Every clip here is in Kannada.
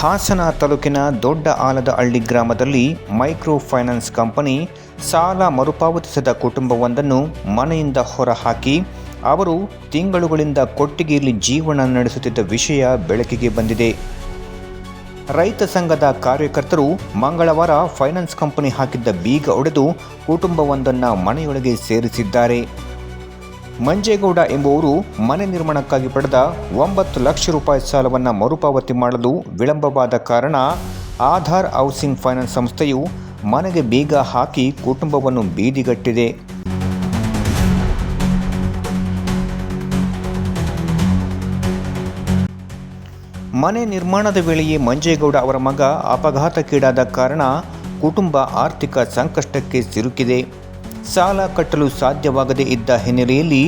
ಹಾಸನ ತಾಲೂಕಿನ ದೊಡ್ಡ ಆಲದ ಹಳ್ಳಿ ಗ್ರಾಮದಲ್ಲಿ ಮೈಕ್ರೋ ಫೈನಾನ್ಸ್ ಕಂಪನಿ ಸಾಲ ಮರುಪಾವತಿಸದ ಕುಟುಂಬವೊಂದನ್ನು ಮನೆಯಿಂದ ಹೊರಹಾಕಿ ಅವರು ತಿಂಗಳುಗಳಿಂದ ಕೊಟ್ಟಿಗೆಯಲ್ಲಿ ಜೀವನ ನಡೆಸುತ್ತಿದ್ದ ವಿಷಯ ಬೆಳಕಿಗೆ ಬಂದಿದೆ. ರೈತ ಸಂಘದ ಕಾರ್ಯಕರ್ತರು ಮಂಗಳವಾರ ಫೈನಾನ್ಸ್ ಕಂಪನಿ ಹಾಕಿದ್ದ ಬೀಗ ಒಡೆದು ಕುಟುಂಬವೊಂದನ್ನು ಮನೆಯೊಳಗೆ ಸೇರಿಸಿದ್ದಾರೆ. ಮಂಜೇಗೌಡ ಎಂಬುವರು ಮನೆ ನಿರ್ಮಾಣಕ್ಕಾಗಿ ಪಡೆದ ಒಂಬತ್ತು ಲಕ್ಷ ರೂಪಾಯಿ ಸಾಲವನ್ನು ಮರುಪಾವತಿ ಮಾಡಲು ವಿಳಂಬವಾದ ಕಾರಣ ಆಧಾರ್ ಹೌಸಿಂಗ್ ಫೈನಾನ್ಸ್ ಸಂಸ್ಥೆಯು ಮನೆಗೆ ಬೀಗ ಹಾಕಿ ಕುಟುಂಬವನ್ನು ಬೀದಿಗಟ್ಟಿದೆ. ಮನೆ ನಿರ್ಮಾಣದ ವೇಳೆಯೇ ಮಂಜೇಗೌಡ ಅವರ ಮಗ ಅಪಘಾತಕ್ಕೀಡಾದ ಕಾರಣ ಕುಟುಂಬ ಆರ್ಥಿಕ ಸಂಕಷ್ಟಕ್ಕೆ ಸಿಲುಕಿದೆ. ಸಾಲ ಕಟ್ಟಲು ಸಾಧ್ಯವಾಗದೇ ಇದ್ದ ಹಿನ್ನೆಲೆಯಲ್ಲಿ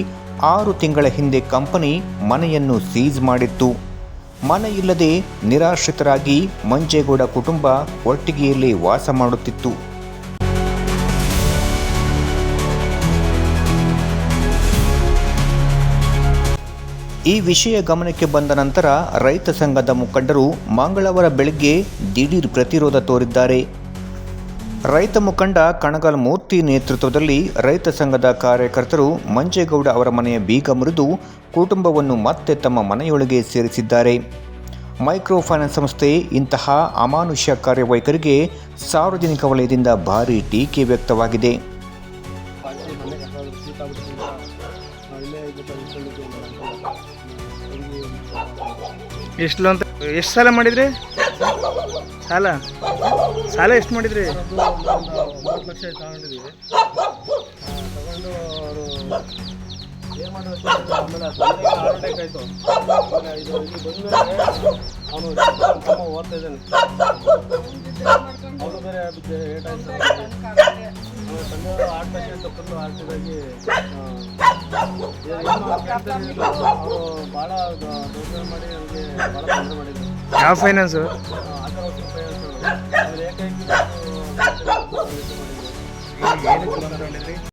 ಆರು ತಿಂಗಳ ಹಿಂದೆ ಕಂಪನಿ ಮನೆಯನ್ನು ಸೀಜ್ ಮಾಡಿತ್ತು. ಮನೆ ಇಲ್ಲದೆ ನಿರಾಶ್ರಿತರಾಗಿ ಮಂಜೇಗೌಡ ಕುಟುಂಬ ಒಟ್ಟಿಗೆಯಲ್ಲಿ ವಾಸ ಮಾಡುತ್ತಿತ್ತು. ಈ ವಿಷಯ ಗಮನಕ್ಕೆ ಬಂದ ನಂತರ ರೈತ ಸಂಘದ ಮುಖಂಡರು ಮಂಗಳವಾರ ಬೆಳಗ್ಗೆ ದಿಢೀರ್ ಪ್ರತಿರೋಧ ತೋರಿದ್ದಾರೆ. ರೈತ ಮುಖಂಡ ಕಣಗಲ್ ಮೂರ್ತಿ ನೇತೃತ್ವದಲ್ಲಿ ರೈತ ಸಂಘದ ಕಾರ್ಯಕರ್ತರು ಮಂಜೇಗೌಡ ಅವರ ಮನೆಯ ಬೀಗ ಮುರಿದು ಕುಟುಂಬವನ್ನು ಮತ್ತೆ ತಮ್ಮ ಮನೆಯೊಳಗೆ ಸೇರಿಸಿದ್ದಾರೆ. ಮೈಕ್ರೋ ಫೈನಾನ್ಸ್ ಸಂಸ್ಥೆ ಇಂತಹ ಅಮಾನುಷ್ಯ ಕಾರ್ಯವೈಖರಿಗೆ ಸಾರ್ವಜನಿಕ ವಲಯದಿಂದ ಭಾರೀ ಟೀಕೆ ವ್ಯಕ್ತವಾಗಿದೆ. ಎಷ್ಟು ಸಲ ಮಾಡಿದ್ರಿ? ಸಾಲ? ಸಾಲ ಎಷ್ಟು ಮಾಡಿದ್ರಿ? ಒಂಬತ್ತು ಲಕ್ಷ ತಗೊಂಡಿದ್ದೀವಿ ತಗೊಂಡು ಅವರು ಏನು ಆಮೇಲೆ ಹಾರ್ಟ್ ಆಯಿತು ಇದು ಇಲ್ಲಿ ಬಂದಮೇಲೆ ಅವನು ತಮ್ಮ ಓದ್ತಾ ಇದ್ದಾನೆ ಅವನು ಬೇರೆ ಏಟ್ ಆಯ್ತು ಆಮೇಲೆ ಅವರು ಭಾಳ ದೊಡ್ಡ ಮಾಡಿ ನನಗೆ ಭಾಳ ತೊಂದರೆ ಮಾಡಿದ್ರು. ಯಾವ ಫೈನಾನ್ಸು ఏకైక